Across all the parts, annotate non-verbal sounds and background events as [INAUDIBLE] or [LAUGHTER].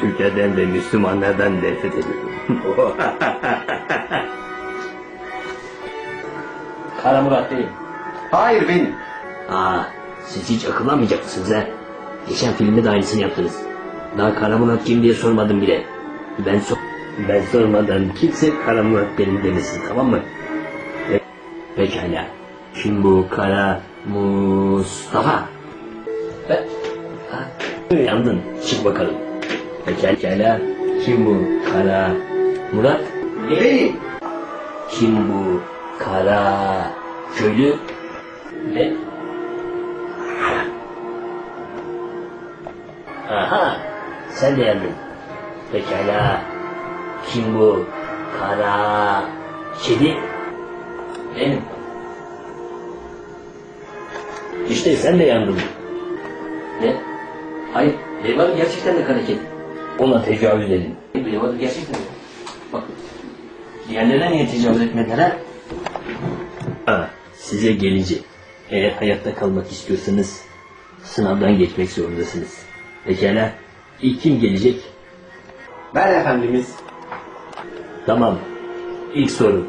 Türklerden ve Müslümanlardan nefret ediyorum. [LAUGHS] Kara Murat değil. Hayır benim. Aa, siz hiç akıllamayacak mısınız ha? Geçen filmde de aynısını yaptınız. Daha Kara Murat kim diye sormadım bile. Ben sor ben sormadan kimse Kara Murat benim demesin tamam mı? Pe- Pekala. Kim bu Kara Mustafa? Ben, Ha? Yandın. Çık bakalım. Pekala. Kim bu Kara Murat? Benim. Kim bu Kara Köylü? ne? Aha, sen de yandın. Pekala. Kim bu? Kara kedi. Benim. İşte sen de yandın. Ne? Hayır. Adım gerçekten de kara kedi. Ona tecavüz edin. Benim adım gerçekten de. Bak. Diğerlerine niye tecavüz etmediler ha? Size gelince. Eğer hayatta kalmak istiyorsanız sınavdan geçmek zorundasınız. Pekala. İlk kim gelecek? Ben efendimiz. Tamam. İlk soru.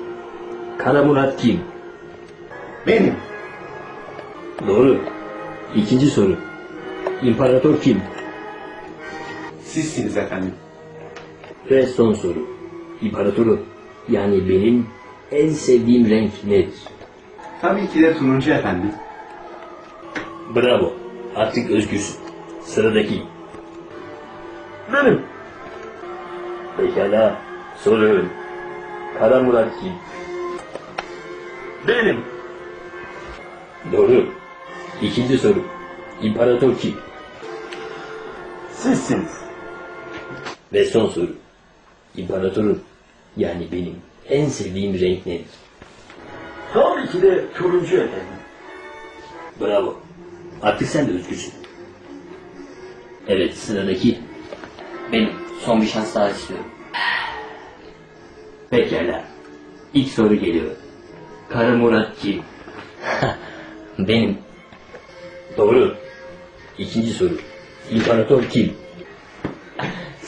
Kara Murat kim? Benim. Doğru. İkinci soru. İmparator kim? Sizsiniz efendim. Ve son soru. İmparatoru yani benim en sevdiğim renk nedir? Tabii ki de turuncu efendim. Bravo. Artık özgürsün. Sıradaki. Benim. Pekala. Soruyorum. Kara Murat kim? Benim. Doğru. İkinci soru. İmparator kim? Sizsiniz. Ve son soru. İmparatorun yani benim en sevdiğim renk nedir? Tabii ki de turuncu efendim. Bravo. Artık sen de özgürsün. Evet sıradaki. Benim. Son bir şans daha istiyorum. Pekala. İlk soru geliyor. Kara Murat kim? [LAUGHS] Benim. Doğru. İkinci soru. İmparator kim?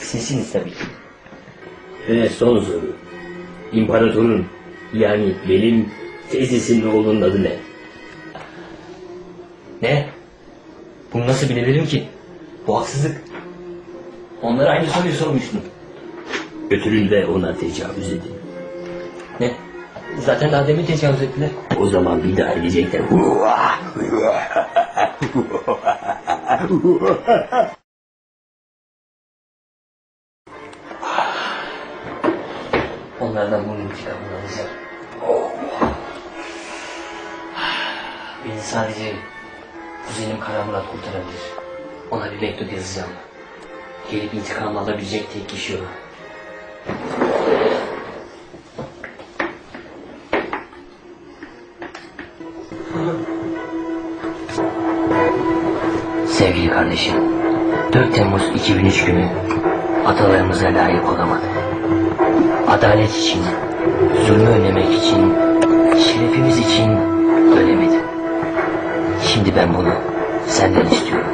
Sizsiniz tabii ki. Ve son soru. İmparatorun yani benim teyzesinin oğlunun adı ne? Ne? Bunu nasıl bilebilirim ki? Bu haksızlık. Onlara aynı soruyu sormuştum. Götürün de ona tecavüz edin. Ne? Zaten daha demin tecavüz ettiler. O zaman bir daha edecekler. [LAUGHS] [LAUGHS] Onlardan bunun intikamını alacağım. Beni sadece kuzenim Kara Murat kurtarabilir. Ona bir mektup yazacağım. Gelip intikamı alabilecek tek kişi o. Sevgili kardeşim, 4 Temmuz 2003 günü atalarımıza layık olamadı. Adalet için, zulmü önlemek için, şerefimiz için ölemedi. Şimdi ben bunu senden istiyorum.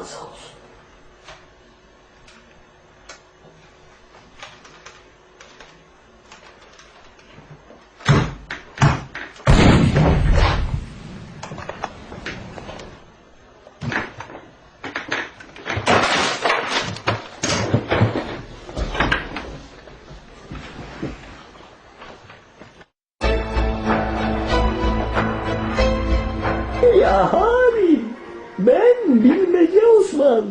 我操 ben Bilmece Osman.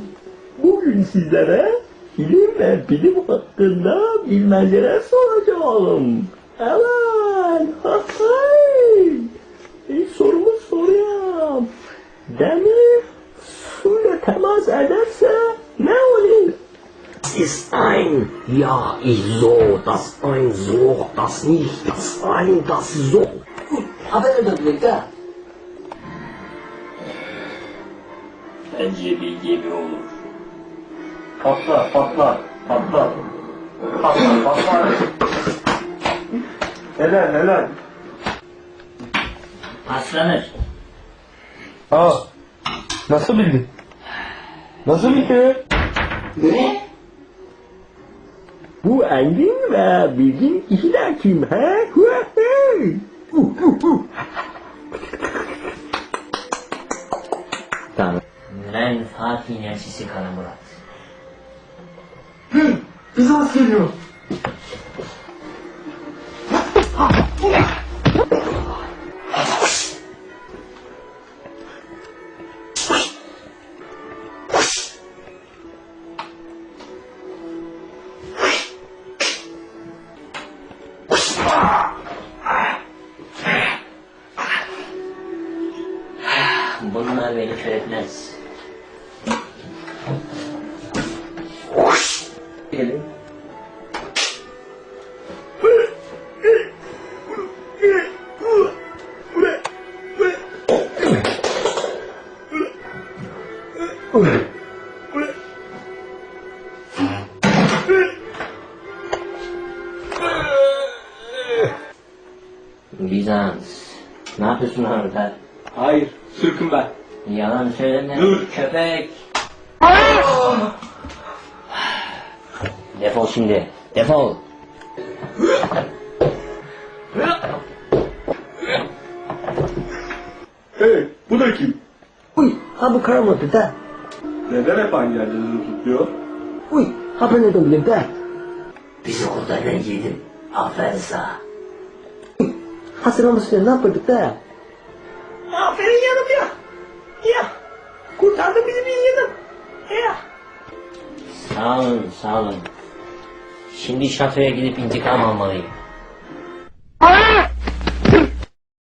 Bugün sizlere film ve bilim hakkında bilmeceler soracağım. Evet. Hay. Bir sorumu soruyorum. Demir suyla temas ederse ne olur? Das ist ein, ja, ich so, das ein so, das nicht, das ein, das so. Haber döndük ha. Bence bir gemi olur. Patlar, patlar, patlar. Patlar, patlar. helal, helal. Paslanır. Aa, nasıl bildin? Nasıl bildin? Ne? Bu Engin ve bilgin de kim he? Hu. Tamam. Ben Fatih'in elçisi Kara Murat. Bizans geliyor. Bunlar beni kör etmez. Gelin. Bizans. Ne yapıyorsun orada? Hayır, sürküm ben. Yalan söyleme. Dur. Köpek. Defol şimdi. Defol. Hey, bu da kim? Uy, ha bu karamadı da. Neden hep aynı yerden tutuyor? Uy, ha ben nereden bileyim de. Bizi kurtardan yedin. Aferin sana. Hasır olmasın ne yapıyorduk da? Aferin yanım ya. Ya. Kurtardın bizi bir yedim. Ya. Sağ olun, sağ olun. Şimdi şatoya gidip intikam almalıyım.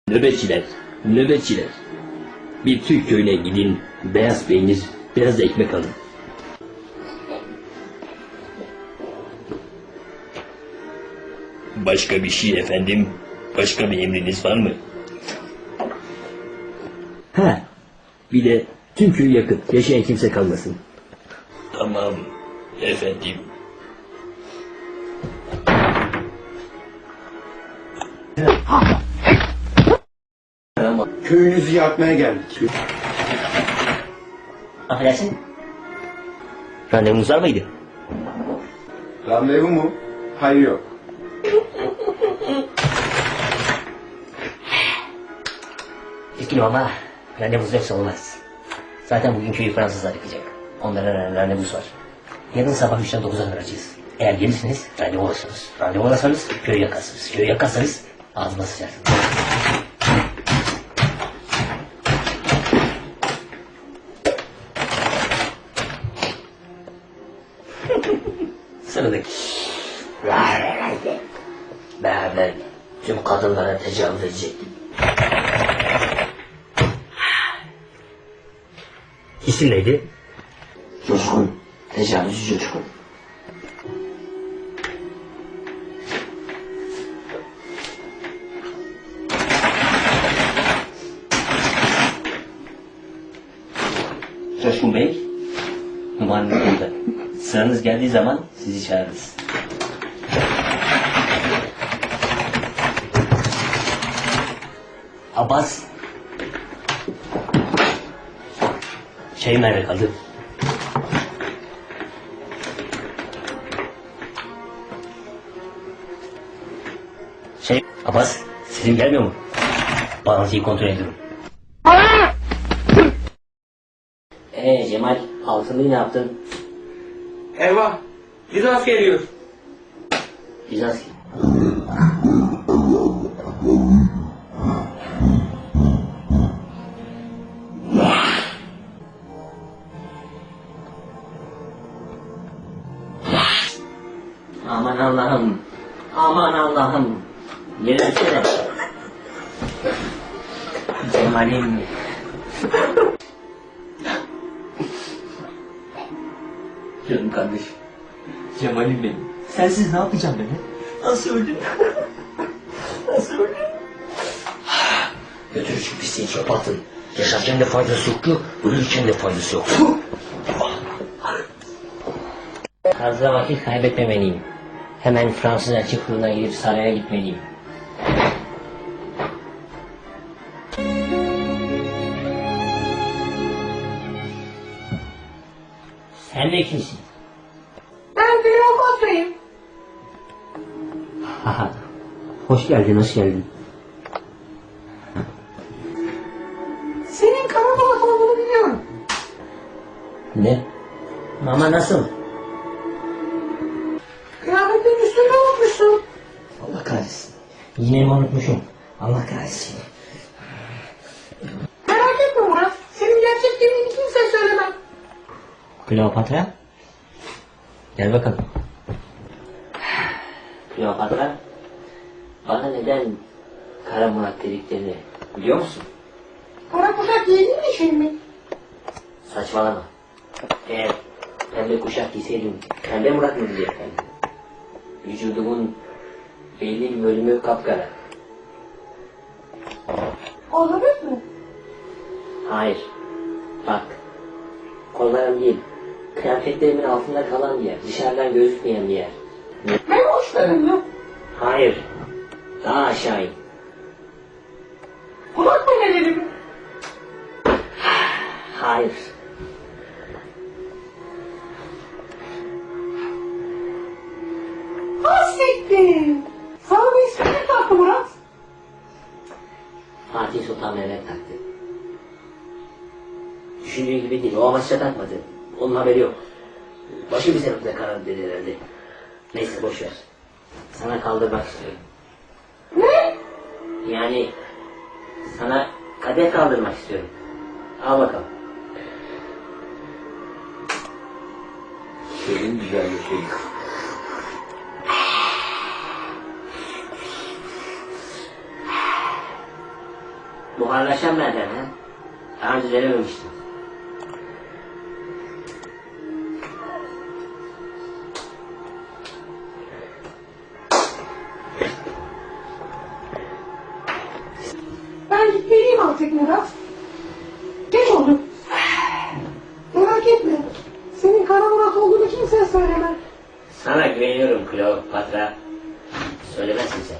Nöbetçiler, nöbetçiler. Bir Türk köyüne gidin, beyaz peynir, biraz da ekmek alın. Başka bir şey efendim, başka bir emriniz var mı? He, bir de tüm köyü yakın, yaşayan kimse kalmasın. Tamam, efendim. Köyünüzü yakmaya geldik. Affedersin. Randevunuz var mıydı? Randevu mu? Hayır yok. Üzgünüm ama randevuz yoksa olmaz. Zaten bugün köyü Fransızlar yıkacak. Onların randevusu var. Yarın sabah 3'ten 9'a kadar açığız. Eğer gelirseniz randevu alırsınız. Randevu alırsanız köyü yakarsınız. Köyü yakarsanız ağzıma sıçarsınız. Kadınlara tecavüz edecektim. İsim neydi? Coşkun. Tecavüzcü coşkun. Coşkun Bey, numaranız burada. Sıranız geldiği zaman sizi çağırırız. Abbas. Şey nerede kaldı? Şey, Abbas, sesim gelmiyor mu? Bağlantıyı kontrol ediyorum. Ee Cemal, altınlığı ne yaptın? Eyvah, Bizans geliyor. Bizans. Ne yapacağım beni? Nasıl öldün? Nasıl öldün? Götür şu pisliği çöpe atın. Yaşarken de faydası yok ki, ölürken de faydası yok. Fazla vakit kaybetmemeliyim. Hemen Fransız elçiliğine gidip saraya gitmeliyim. Sen de kimsin? Hoş geldin, hoş geldin. Senin karabalık olduğunu biliyorum. Ne? Mama nasıl? Kıyafetin üstünde unutmuşsun. Allah kahretsin. Yine mi unutmuşum? Allah kahretsin. Merak etme Murat. Senin gerçek kimseye söylemem. Kleopatra? Gel bakalım. Kleopatra, bana neden Kara Murat dediklerini biliyor musun? Kara kuşak için mi? Saçmalama. Eğer pembe kuşak giyseydim, pembe Murat mı diyecektim? Vücudumun belli bir bölümü kapkara. Olabilir mi? Hayır. Bak. Kollarım değil. Kıyafetlerimin altında kalan bir yer. Dışarıdan gözükmeyen bir yer. Ben uçlarım mı? Hayır. Daha aşağı in. Kulak memelerimi. Hayır. Hasrettim. Sana bir ne taktı Murat? Fatih Sultan Mehmet taktı. Düşündüğü gibi değil. O amaçla takmadı. Onun haberi yok. Başı bir sebeple karar dedi herhalde. Neyse boş ver. Sana kaldırmak istiyorum. Yani sana kadeh kaldırmak istiyorum. Al bakalım. Senin güzel bir şey. Buharlaşan merdiven ha? Daha önce denememiştim. Gitmeliyim artık Murat. Geç oldu. Merak etme. Senin Kara Murat olduğunu kimseye söylemem. Sana güveniyorum Kleopatra. Söylemezsin sen.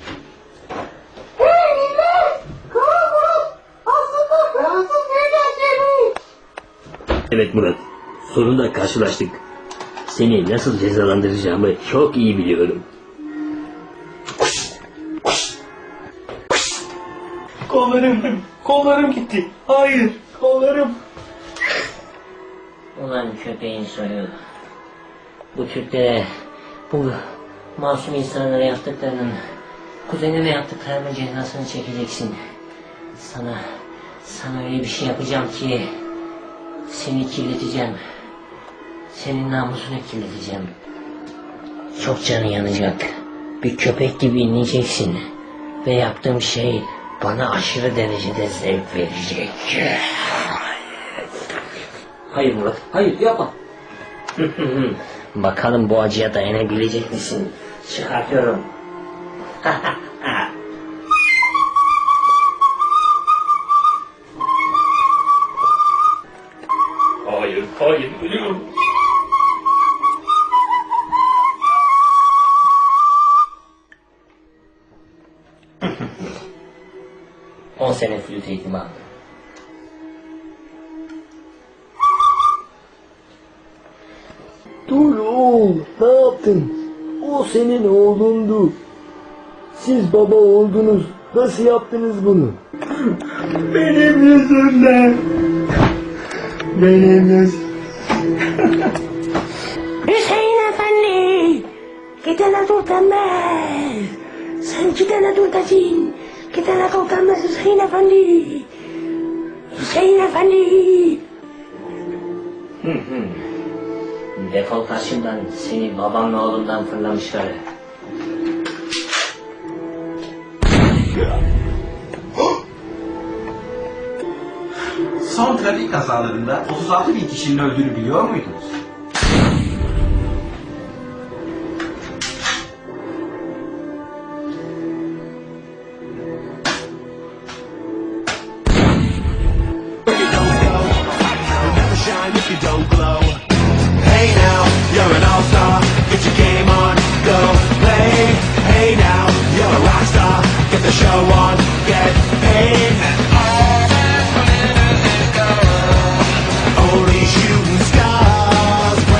Hey millet! Kara Murat aslında Fransız gerçeği. Evet Murat. Sonunda karşılaştık. Seni nasıl cezalandıracağımı çok iyi biliyorum. Kollarım, kollarım gitti. Hayır, kollarım. Ulan köpeğin soyu. Bu Türklere, bu masum insanlara yaptıklarının, kuzenime yaptıklarının cezasını çekeceksin. Sana, sana öyle bir şey yapacağım ki, seni kirleteceğim. Senin namusunu kirleteceğim. Çok canı yanacak. Bir köpek gibi inleyeceksin. Ve yaptığım şey bana aşırı derecede zevk verecek. Hayır Murat, hayır yapma. [LAUGHS] Bakalım bu acıya dayanabilecek misin? Çıkartıyorum. [LAUGHS] sene flüt eğitimi aldım. Dur oğul, ne yaptın? O senin oğlundu. Siz baba oldunuz. Nasıl yaptınız bunu? Benim yüzümden. Benim yüz. [LAUGHS] Hüseyin Efendi! Gidene dur denmez! Sen gidene dur desin! Gidene denmez Hüseyin Efendi! Hüseyin Efendi! Defol karşımdan seni babamla oğlumdan fırlamışlar. Son trafik kazalarında 36 bin kişinin öldüğünü biliyor muydunuz?